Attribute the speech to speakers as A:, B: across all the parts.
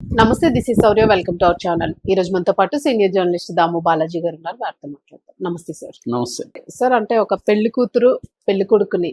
A: నమస్తే this is Sourya welcome to our channel ఈ రోజు మనతో పాటు సీనియర్ జర్నలిస్ట్ దాము బాలాజీ గారు ఉన్నారు. వారితో మాట్లాడతాం. నమస్తే సార్
B: నమస్తే.
A: సార్ అంటే ఒక పెళ్ళి కూతురు పెళ్ళి కొడుకుని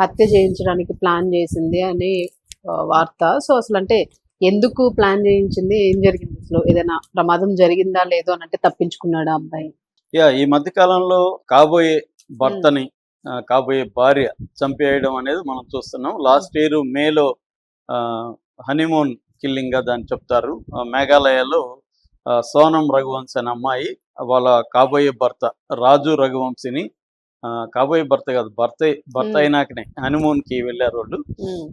A: హత్య చేయించడానికి ప్లాన్ చేసింది అని వార్త. సో అసలు అంటే ఎందుకు ప్లాన్ చేయించింది? ఏం జరిగింది? అసలు ఏదైనా ప్రమాదం జరిగిందా లేదో అని అంటే తప్పించుకున్నాడా అబ్బాయి?
B: యా ఈ మధ్య కాలంలో కాబోయే భర్తని ఆ, కాబోయే భార్య చంపేయడం అనేది మనం చూస్తున్నాం. లాస్ట్ ఇయర్ మేలో హనీమూన్ కిల్లింగ్ దాన్ని చెప్తారు. మేఘాలయలో సోనం రఘువంశ్ అనే అమ్మాయి వాళ్ళ కాబోయే భర్త రాజు రఘువంశిని కాబోయే భర్త కాదు భర్త భర్త. అయినాకనే హనీమూన్కి వెళ్ళారు వాళ్ళు.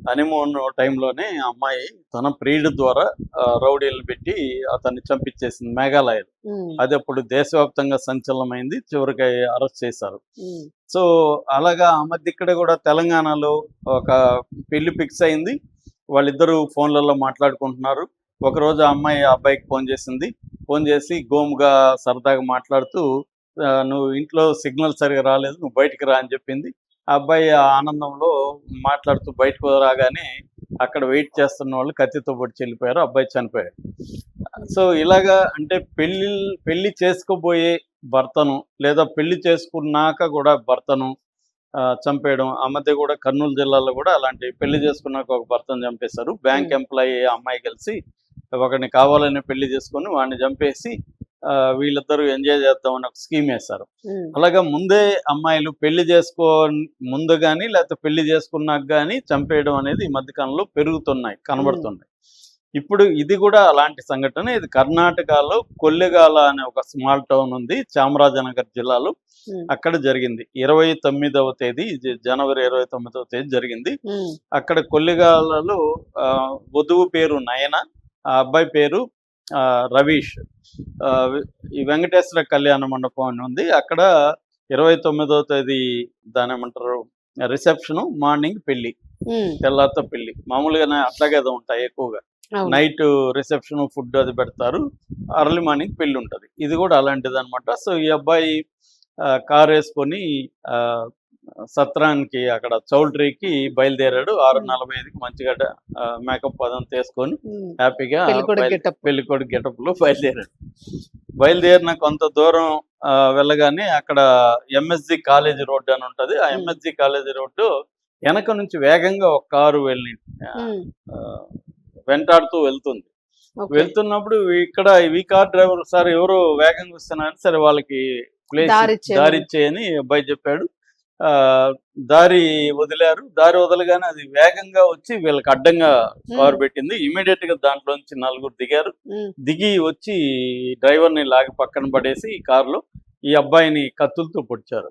B: హనీమూన్ టైంలోనే అమ్మాయి తన ప్రియుడు ద్వారా రౌడీలు పెట్టి అతన్ని చంపించేసింది మేఘాలయ
A: ఉమ్,
B: అది అప్పుడు దేశవ్యాప్తంగా సంచలనమైంది చివరికి అరెస్ట్ చేశారు. సో అలాగా ఆ మధ్య ఇక్కడ కూడా తెలంగాణలో ఒక పెళ్ళి ఫిక్స్ అయింది. వాళ్ళిద్దరూ ఫోన్లలో మాట్లాడుకుంటున్నారు. ఒకరోజు ఆ అమ్మాయి ఆ అబ్బాయికి ఫోన్ చేసింది. ఫోన్ చేసి గోముగా సరదాగా మాట్లాడుతూ నువ్వు ఇంట్లో సిగ్నల్ సరిగా రాలేదు నువ్వు బయటికి రా అని చెప్పింది. ఆ అబ్బాయి ఆ ఆనందంలో మాట్లాడుతూ బయటకు రాగానే అక్కడ వెయిట్ చేస్తున్న వాళ్ళు కత్తితో పొడిచి వెళ్ళిపోయారు. అబ్బాయి చనిపోయాడు. సో ఇలాగా అంటే పెళ్ళి పెళ్ళి చేసుకోబోయే భర్తను లేదా పెళ్ళి చేసుకున్నాక కూడా భర్తను చంపేయడం ఆ మధ్య కూడా కర్నూలు జిల్లాలో కూడా అలాంటి పెళ్ళి చేసుకున్నాక ఒక భర్తను చంపేశారు. బ్యాంక్. ఎంప్లాయీ అమ్మాయి కలిసి ఒకరిని కావాలని పెళ్ళి చేసుకొని వాడిని చంపేసి వీళ్ళిద్దరూ ఎంజాయ్ చేద్దామని ఒక స్కీమ్ వేశారు.
A: ఉమ్,
B: అలాగా ముందే అమ్మాయిలు పెళ్ళి చేసుకో ముందు కానీ లేకపోతే పెళ్ళి చేసుకున్నాక కానీ చంపేయడం అనేది ఈ మధ్యకాలంలో పెరుగుతున్నాయి కనబడుతున్నాయి. ఇప్పుడు ఇది కూడా అలాంటి సంఘటన. ఇది కర్ణాటకలో కొల్లెగాల అనే ఒక స్మాల్ టౌన్ ఉంది చామరాజనగర్ జిల్లాలో. అక్కడ జరిగింది. ఇరవై తొమ్మిదవ తేదీ జనవరి ఇరవై తొమ్మిదవ తేదీ జరిగింది. అక్కడ కొల్లిగాలలో వధువు పేరు నయన ఆ అబ్బాయి పేరు ఆ, రవీష్. ఈ వెంకటేశ్వర కళ్యాణ మండపం అని ఉంది. అక్కడ ఇరవై తొమ్మిదవ తేదీ దాని ఏమంటారు రిసెప్షన్ మార్నింగ్ పెళ్ళి
A: ఉమ్,
B: తెల్లారితో పెళ్ళి మామూలుగానే అట్లాగే ఉంటాయి ఎక్కువగా. నైట్ రిసెప్షన్ ఫుడ్ అది పెడతారు. అర్లీ మార్నింగ్ పెళ్ళి ఉంటుంది ఇది కూడా అలాంటిది అనమాట సో ఈ అబ్బాయి కార్ వేసుకొని ఆ, సత్రానికి అక్కడ చౌల్ట్రీకి బయలుదేరాడు. ఆరు నలభై ఐదుకి మంచిగా మేకప్ పదం తీసుకొని హ్యాపీగా.
A: పెళ్ళికొడుకు
B: గెటప్. లో బయలుదేరాడు. బయలుదేరిన కొంత దూరం ఆ, వెళ్ళగానే అక్కడ ఎంఎస్జి కాలేజీ రోడ్డు అని ఉంటది. ఆ. ఎంఎస్జి కాలేజీ రోడ్డు వెనక నుంచి వేగంగా ఒక కారు వెళ్ళి వెంటాడుతూ వెళ్తుంది. వెళ్తున్నప్పుడు ఇక్కడ ఈ కార్ డ్రైవర్ సార్ ఎవరు వేగంగా వస్తున్నారు సరే వాళ్ళకి ప్లేస్. దారిచ్చేయని అబ్బాయి చెప్పాడు. ఆ దారి వదిలారు. దారి వదలగానే అది వేగంగా వచ్చి వీళ్ళకి అడ్డంగా కారు పెట్టింది. ఇమీడియట్గా దాంట్లోంచి నలుగురు దిగారు. దిగి వచ్చి డ్రైవర్ని లాగి పక్కన పడేసి ఈ కారులో ఈ అబ్బాయిని కత్తులతో పొడిచారు.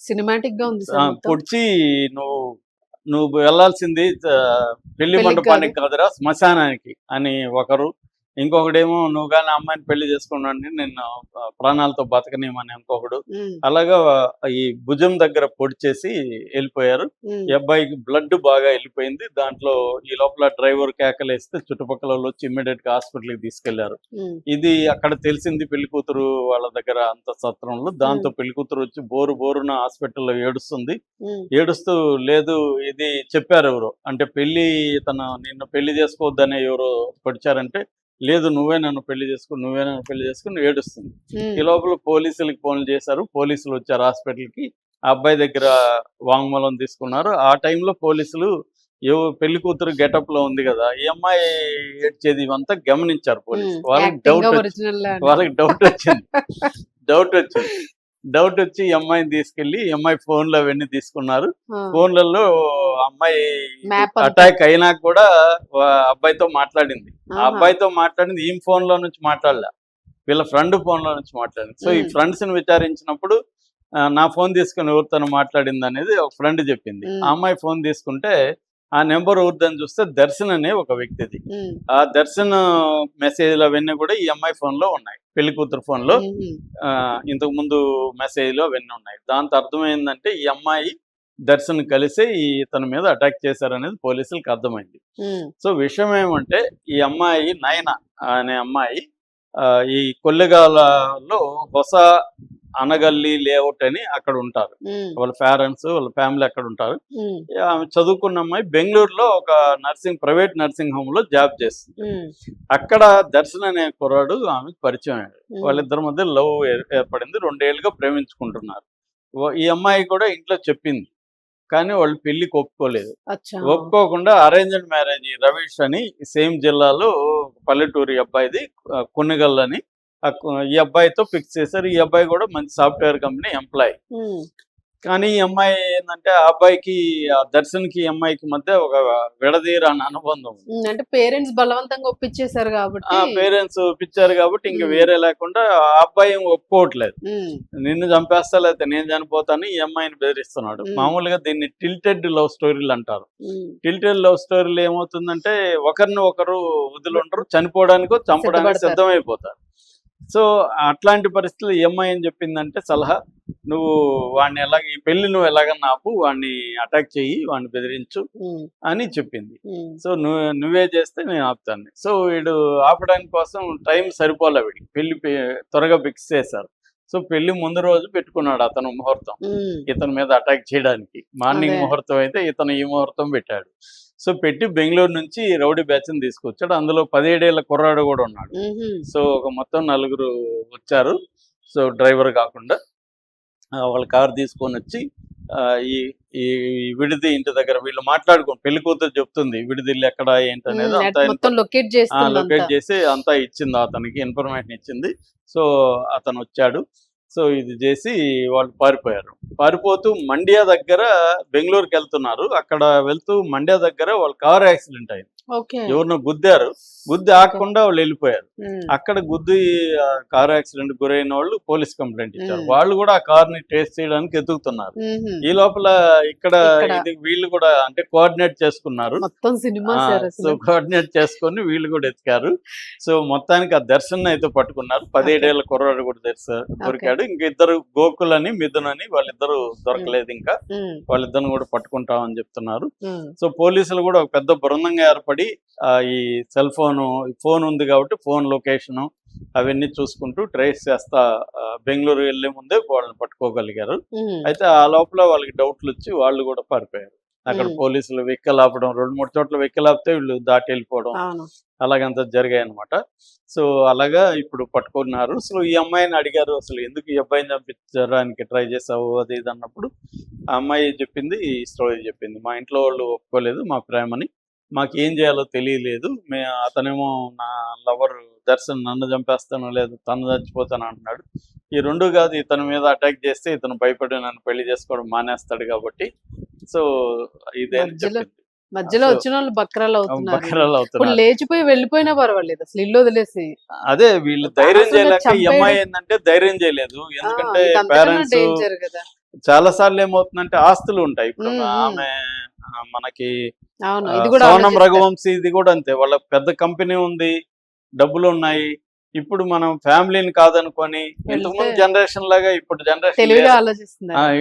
A: సినిమాటిక్గా ఉంది.
B: పొడిచి నువ్వు నువ్వు వెళ్ళాల్సింది ఆ,
A: పెళ్ళి
B: మండపానికి కాదురా శ్మశానానికి అని ఒకరు ఇంకొకడేమో నువ్వు కానీ అమ్మాయిని పెళ్ళి చేసుకున్నాను నిన్ను ఆ, ప్రాణాలతో బతకనేమని ఇంకొకడు. అలాగా ఈ భుజం దగ్గర పొడిచేసి వెళ్ళిపోయారు.
A: ఉమ్,
B: ఈ అబ్బాయికి బ్లడ్ బాగా వెళ్ళిపోయింది. దాంట్లో ఈ లోపల డ్రైవర్ కేకలేస్తే చుట్టుపక్కల వచ్చి ఇమ్మీడియట్గా హాస్పిటల్కి
A: తీసుకెళ్ళారు.
B: ఇది అక్కడ తెలిసింది పెళ్ళి కూతురు వాళ్ళ దగ్గర అంత సత్రంలో. దాంతో పెళ్ళి కూతురు వచ్చి బోరు బోరున హాస్పిటల్లో ఏడుస్తుంది. ఏడుస్తూ లేదు ఇది చెప్పారు ఎవరు. అంటే పెళ్ళి తన నిన్ను పెళ్ళి చేసుకోవద్దనే ఎవరు పొడిచారంటే లేదు నువ్వే నన్ను పెళ్ళి చేసుకో నువ్వే నన్ను పెళ్ళి చేసుకుని ఏడుస్తుంది. ఈ లోపల పోలీసులకి ఫోన్లు చేశారు. పోలీసులు వచ్చారు హాస్పిటల్కి. ఆ అబ్బాయి దగ్గర వాంగ్మూలం తీసుకున్నారు. ఆ టైంలో పోలీసులు ఏవో పెళ్ళి కూతురు గెటప్లో ఉంది కదా ఈ అమ్మాయి ఏడ్చేది ఇవంతా గమనించారు పోలీసులు.
A: ఉమ్,
B: వాళ్ళకి డౌట్. వాళ్ళకి డౌట్ వచ్చింది. డౌట్ వచ్చింది. డౌట్ వచ్చి అమ్మాయిని తీసుకెళ్ళి అమ్మాయి ఫోన్లు అవన్నీ తీసుకున్నారు ఫోన్లలో అమ్మాయి. అటాక్ అయినా కూడా అబ్బాయితో మాట్లాడింది ఆ. అబ్బాయితో మాట్లాడింది ఈ ఫోన్లో నుంచి మాట్లాడలే వీళ్ళ ఫ్రెండ్ ఫోన్లో నుంచి మాట్లాడింది సో ఈ. ఫ్రెండ్స్ని విచారించినప్పుడు నా ఫోన్ తీసుకుని ఎవరితో మాట్లాడింది అనేది ఒక ఫ్రెండ్ చెప్పింది. ఆ అమ్మాయి ఫోన్ తీసుకుంటే ఆ నెంబర్ ఎవరిదని చూస్తే దర్శన్ అనే ఒక వ్యక్తిది. ఆ దర్శన్ మెసేజ్లు అవన్నీ కూడా ఈ అమ్మాయి ఫోన్లో ఉన్నాయి. పెళ్ళి కూతురు ఫోన్లో ఇంతకు ముందు మెసేజ్లు అవన్నీ ఉన్నాయి. దాంతో అర్థమైందంటే ఈ అమ్మాయి దర్శన్ కలిసి ఈ ఇతని మీద అటాక్ చేశారనేది పోలీసులకు అర్థమైంది. సో విషయం ఏమంటే ఈ అమ్మాయి నయన అనే అమ్మాయి ఈ కొల్లెగాలలో హొస అనగల్లి లేఅవుట్ అని అక్కడ ఉంటారు. వాళ్ళ పేరెంట్స్ వాళ్ళ ఫ్యామిలీ అక్కడ ఉంటారు. ఆమె చదువుకున్న అమ్మాయి బెంగళూరులో ఒక నర్సింగ్ ప్రైవేట్ నర్సింగ్ హోమ్లో జాబ్ చేస్తుంది. అక్కడ దర్శన్ అనే కుర్రాడు ఆమెకు పరిచయం అయ్యాడు. వాళ్ళిద్దరి మధ్య లవ్ ఏర్పడింది. రెండేళ్ళుగా ప్రేమించుకుంటున్నారు. ఈ అమ్మాయి కూడా ఇంట్లో చెప్పింది. కానీ వాళ్ళు పెళ్ళికి ఒప్పుకోలేదు. ఒప్పుకోకుండా అరేంజ్డ్ మ్యారేజ్ రవీష్ అని సేమ్ జిల్లాలో పల్లెటూరి అబ్బాయిది కున్నగల్ అని ఈ అబ్బాయితో ఫిక్స్ చేశారు. ఈ అబ్బాయి కూడా మంచి సాఫ్ట్వేర్ కంపెనీ ఎంప్లాయ్. కానీ ఈ అమ్మాయి ఏంటంటే ఆ అబ్బాయికి ఆ దర్శన్కి అమ్మాయికి మధ్య ఒక విడదీరాని అనుబంధం
A: అంటే పేరెంట్స్ బలవంతంగా ఒప్పించేశారు
B: ఆ
A: కాబట్టి
B: పేరెంట్స్ పిచ్చారు కాబట్టి ఇంక. వేరే లేకుండా ఆ అబ్బాయి ఒప్పుకోవట్లేదు. నిన్ను చంపేస్తా లేకపోతే నేను చనిపోతాను ఈ అమ్మాయిని బెదిరిస్తున్నాడు. మామూలుగా దీన్ని టిల్టెడ్ లవ్ స్టోరీలు అంటారు. టిల్టెడ్ లవ్ స్టోరీలు ఏమవుతుందంటే ఒకరిని ఒకరు వదిలింటారు చనిపోవడానికో చంపడానికి. సిద్ధమైపోతారు. సో అట్లాంటి పరిస్థితులు ఈ అమ్మాయి ఏం చెప్పిందంటే సలహా. నువ్వు వాడిని ఎలాగ ఈ పెళ్ళి నువ్వు ఎలాగన్నా ఆపు వాడిని అటాక్ చెయ్యి వాడిని బెదిరించు అని చెప్పింది. సో నువ్వు నువ్వే చేస్తే నేను ఆపుతాను సో వీడు ఆపడానికి కోసం టైం సరిపోలే వీడికి. పెళ్ళి త్వరగా ఫిక్స్ చేశారు. సో పెళ్ళి ముందు రోజు పెట్టుకున్నాడు అతను ముహూర్తం. ఇతని మీద అటాక్ చేయడానికి. మార్నింగ్. ముహూర్తం అయితే ఇతను ఈ ముహూర్తం పెట్టాడు. సో పెట్టి బెంగళూరు నుంచి రౌడీ బ్యాచ్ని తీసుకొచ్చాడు. అందులో పదిహేడేళ్ళ కుర్రాడు కూడా ఉన్నాడు. సో ఒక మొత్తం నలుగురు వచ్చారు. సో డ్రైవర్ కాకుండా వాళ్ళ కార్ తీసుకొని వచ్చి ఈ ఈ విడిది ఇంటి దగ్గర వీళ్ళు మాట్లాడుకో పెళ్ళి కూతురు చెప్తుంది విడిది ఇల్లు ఎక్కడ ఏంటి అనేది అంతా
A: లొకేట్
B: చేసి అంతా ఇచ్చింది అతనికి ఇన్ఫర్మేషన్ ఇచ్చింది. సో అతను వచ్చాడు. సో ఇది చేసి వాళ్ళు పారిపోయారు. పారిపోతూ మండ్యా దగ్గర బెంగళూరుకి వెళ్తున్నారు. అక్కడ వెళ్తూ మండ్యా దగ్గర వాళ్ళ కార్ యాక్సిడెంట్ అయింది. ఎవరినో గుద్దారు. గుద్ది ఆగకుండా వాళ్ళు వెళ్ళిపోయారు. అక్కడ గుద్ది కార్ యాక్సిడెంట్ గురైన వాళ్ళు పోలీస్ కంప్లైంట్ ఇచ్చారు. వాళ్ళు కూడా ఆ కార్ని ట్రేస్ చేయడానికి ఎదుగుతున్నారు. ఈ లోపల ఇక్కడ. ఇది వీళ్ళు కూడా అంటే కోఆర్డినేట్ చేసుకున్నారు. సో కోఆర్డినేట్ చేసుకొని వీళ్ళు కూడా ఎత్తికారు సో మొత్తానికి ఆ దర్శన్ అయితే పట్టుకున్నారు. పదిహేడేళ్ళ కుర్రాడు కూడా దర్శ దొరికాడు. ఇంక ఇద్దరు గోకుల్ అని మిథున్ అని వాళ్ళిద్దరు దొరకలేదు ఇంకా.
A: ఉమ్,
B: వాళ్ళిద్దరిని కూడా పట్టుకుంటామని చెప్తున్నారు. సో పోలీసులు కూడా ఒక పెద్ద బృందంగా ఏర్పడి ఆ, ఈ సెల్ ఫోన్ ఫోన్ ఉంది కాబట్టి ఫోన్ లొకేషన్ అవన్నీ చూసుకుంటూ ట్రేస్ చేస్తా బెంగళూరు వెళ్ళే ముందే వాళ్ళని పట్టుకోగలిగారు. అయితే ఆ లోపల వాళ్ళకి డౌట్లు వచ్చి వాళ్ళు కూడా పారిపోయారు. అక్కడ. పోలీసులు వెక్కలు ఆపడం రెండు మూడు చోట్ల వెక్కలు ఆపితే వీళ్ళు దాటి వెళ్ళిపోవడం అలాగంతా జరిగాయి అనమాట సో అలాగా ఇప్పుడు పట్టుకున్నారు. సో ఈ అమ్మాయిని అడిగారు అసలు ఎందుకు ఈ అబ్బాయిని చంపించడానికి ట్రై చేసావు? అది ఇది అన్నప్పుడు ఆ అమ్మాయి చెప్పింది ఈ స్టోరీ చెప్పింది. మా ఇంట్లో వాళ్ళు ఒప్పుకోలేదు మా ప్రేమని. మాకు ఏం చేయాలో తెలియలేదు. మే అతనేమో నా లవర్ దర్శన్ నన్ను చంపేస్తాను లేదు తను చచ్చిపోతాను అంటున్నాడు. ఈ రెండు కాదు ఇతని మీద అటాక్ చేస్తే ఇతను భయపడి నన్ను పెళ్ళి చేసుకోవడం మానేస్తాడు కాబట్టి. సో ఇదే
A: మధ్యలో వచ్చిన వాళ్ళు బక్రాలు అవుతున్నారు.
B: బకరాలు అవుతున్నారు.
A: లేచిపోయి వెళ్ళిపోయినా పర్వాలేదు అసలు ఇల్లు వదిలేసి.
B: అదే వీళ్ళు ధైర్యం చేయలేక ఈ అమ్మాయి ఏంటంటే ధైర్యం చేయలేదు. ఎందుకంటే పేరెంట్స్ చాలా సార్లు ఏమవుతుందంటే ఆస్తులు ఉంటాయి. ఇప్పుడు. ఆమె మనకి సోనం. రఘువంశీ ఇది కూడా అంతే వాళ్ళ పెద్ద కంపెనీ ఉంది డబ్బులు ఉన్నాయి ఇప్పుడు మనం ఫ్యామిలీని కాదనుకొని ఇంతకుముందు జనరేషన్ లాగా ఇప్పుడు జనరేషన్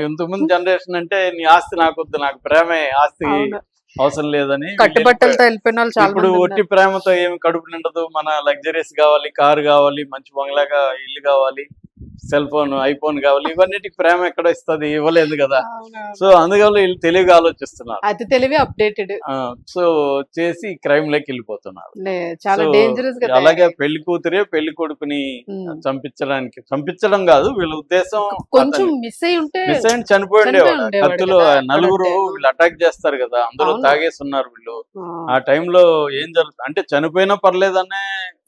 B: ఇంతకుముందు జనరేషన్ అంటే నీ ఆస్తి నాకొద్దు నాకు ప్రేమే ఆస్తి. అవసరం లేదని
A: కట్టుబట్టలతో వెళ్ళిపోయిన
B: ఇప్పుడు ఒట్టి. ప్రేమతో ఏమి కడుపు నిండదు మన లగ్జరీస్ కావాలి కారు కావాలి మంచి బంగ్లాగా ఇల్లు కావాలి సెల్ ఫోన్ ఐఫోన్ కావాలి ఇవన్నిటికి ప్రేమ ఎక్కడ ఇస్తుంది ఇవ్వలేదు కదా. సో అందువల్ల వీళ్ళు తెలివిగా ఆలోచిస్తున్నారు.
A: అతి తెలివి అప్డేటెడ్
B: సో చేసి క్రైమ్లోకి వెళ్ళిపోతున్నారు.
A: చాలా డేంజరస్
B: అలాగే పెళ్ళి కూతురే పెళ్ళి కొడుకుని. చంపించడానికి చంపించడం కాదు వీళ్ళ ఉద్దేశం
A: కొంచెం మిస్ అయి ఉంటే
B: మిస్ అయిన చనిపోయి
A: చనిపోయి
B: ఉండేవాడు.
A: ఉండేవాడు
B: కత్తులు నలుగురు. వీళ్ళు అటాక్ చేస్తారు కదా అందరూ
A: అవును.
B: తాగేసి ఉన్నారు వీళ్ళు.
A: ఆ,
B: టైంలో ఏం జరుగుతుంది? అంటే చనిపోయినా పర్లేదనే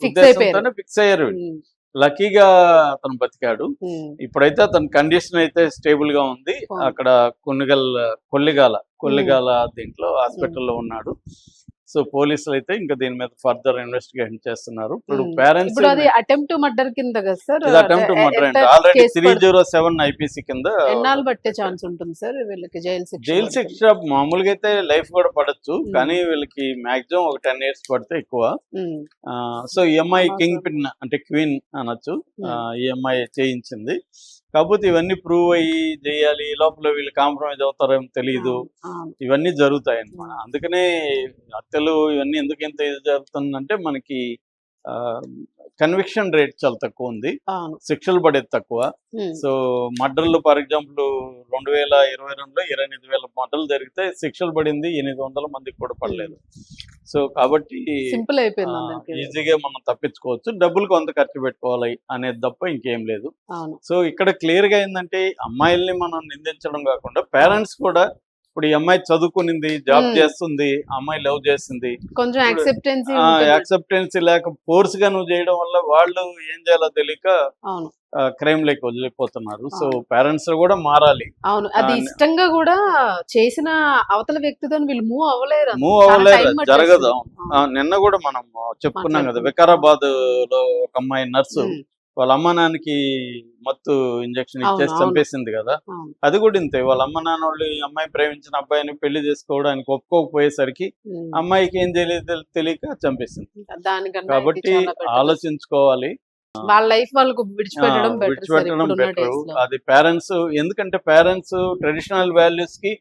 B: ఉద్దేశంతోనే ఫిక్స్ అయ్యారు లక్కీగా అతను బతికాడు. ఇప్పుడైతే అతని కండిషన్ అయితే స్టేబుల్గా ఉంది. అక్కడ కొన్నిగల్ కొల్లిగాల కొల్లిగాల దీంట్లో హాస్పిటల్లో ఉన్నాడు. సో పోలీసులు అయితే ఇంకా దీని మీద ఫర్దర్ ఇన్వెస్టిగేషన్ చేస్తున్నారు ఇప్పుడు. పేరెంట్స్
A: అటెంప్ట్ మర్డర్ కింద కదా సార్
B: ఇది అటెంప్ట్ మర్డర్ అండి already three zero seven IPC కింద
A: ఎన్నాళ్ళు పట్టే ఛాన్స్ ఉంటుంది సార్ వీళ్ళకి జైలు శిక్ష
B: జైలు. శిక్ష మామూలుగా అయితే లైఫ్ కూడా పడచ్చు. కానీ వీళ్ళకి మాక్సిమం ఒక టెన్ ఇయర్స్ పడితే ఎక్కువ సో ఈ అమ్మాయి
A: Awesome.
B: కింగ్ పిన్ అంటే క్వీన్ అనొచ్చు
A: ఉమ్.
B: ఆ, ఈ అమ్మాయి చేయించింది కాకపోతే ఇవన్నీ ప్రూవ్ అయ్యి చేయాలి లోపల వీళ్ళు కాంప్రమైజ్ అవుతారేమో తెలియదు. ఇవన్నీ జరుగుతాయి అన్నమాట
A: ఉమ్.
B: అందుకనే హత్యలు ఇవన్నీ ఎందుకు ఇంత ఇది జరుగుతుందంటే మనకి కన్విక్షన్ రేట్ చాలా తక్కువ ఉంది. శిక్షలు పడేది తక్కువ. సో మర్డర్లు ఫర్ ఎగ్జాంపుల్ రెండు వేల ఇరవై రెండులో ఇరవై ఎనిమిది వేల మర్డర్లు జరిగితే శిక్షలు పడింది ఎనిమిది వందల మందికి కూడా పడలేదు. సో కాబట్టి
A: సింపుల్ అయిపోయింది
B: ఈజీగా మనం తప్పించుకోవచ్చు. డబ్బులు కొంత ఖర్చు పెట్టుకోవాలి అనేది తప్ప ఇంకేం లేదు. సో ఇక్కడ క్లియర్గా ఏంటంటే అమ్మాయిల్ని మనం నిందించడం కాకుండా పేరెంట్స్ కూడా ఇప్పుడు ఈ అమ్మాయి చదువుకునింది జాబ్. చేస్తుంది అమ్మాయి లవ్ చేసింది.
A: కొంచెం యాక్సెప్టెన్సీ
B: యాక్సెప్టెన్సీ లేక ఫోర్స్గా నువ్వు చేయడం వల్ల వాళ్ళు ఏం చేయాలో తెలియక క్రైమ్ లేక వదిలిపోతున్నారు. సో పేరెంట్స్ కూడా మారాలి.
A: అవును. అది ఇష్టంగా కూడా చేసిన అవతల వ్యక్తితో వీళ్ళు మూవ్ అవ్వలేరు
B: మూవ్
A: పట్టేస్తుంది.
B: జరగదు. నిన్న కూడా మనం చెప్పుకున్నాం కదా. వికారాబాద్లో ఒక అమ్మాయి నర్సు. వాళ్ళ అమ్మ నాన్నకి మత్తు ఇంజక్షన్ ఇచ్చేసి. చంపేసింది కదా. అది కూడా ఇంతే వాళ్ళ అమ్మ నాన్న వాళ్ళు అమ్మాయి ప్రేమించిన అబ్బాయిని పెళ్ళి చేసుకోవడానికి ఒప్పుకోకపోయేసరికి. అమ్మాయికి ఏం తెలియదు తెలియక చంపేసింది కాబట్టి. ఆలోచించుకోవాలి
A: వాళ్ళ లైఫ్ వాళ్ళకు విడిచిపెట్టడం బెటర్
B: అది పేరెంట్స్ ఎందుకంటే పేరెంట్స్ ట్రెడిషనల్ వాల్యూస్కి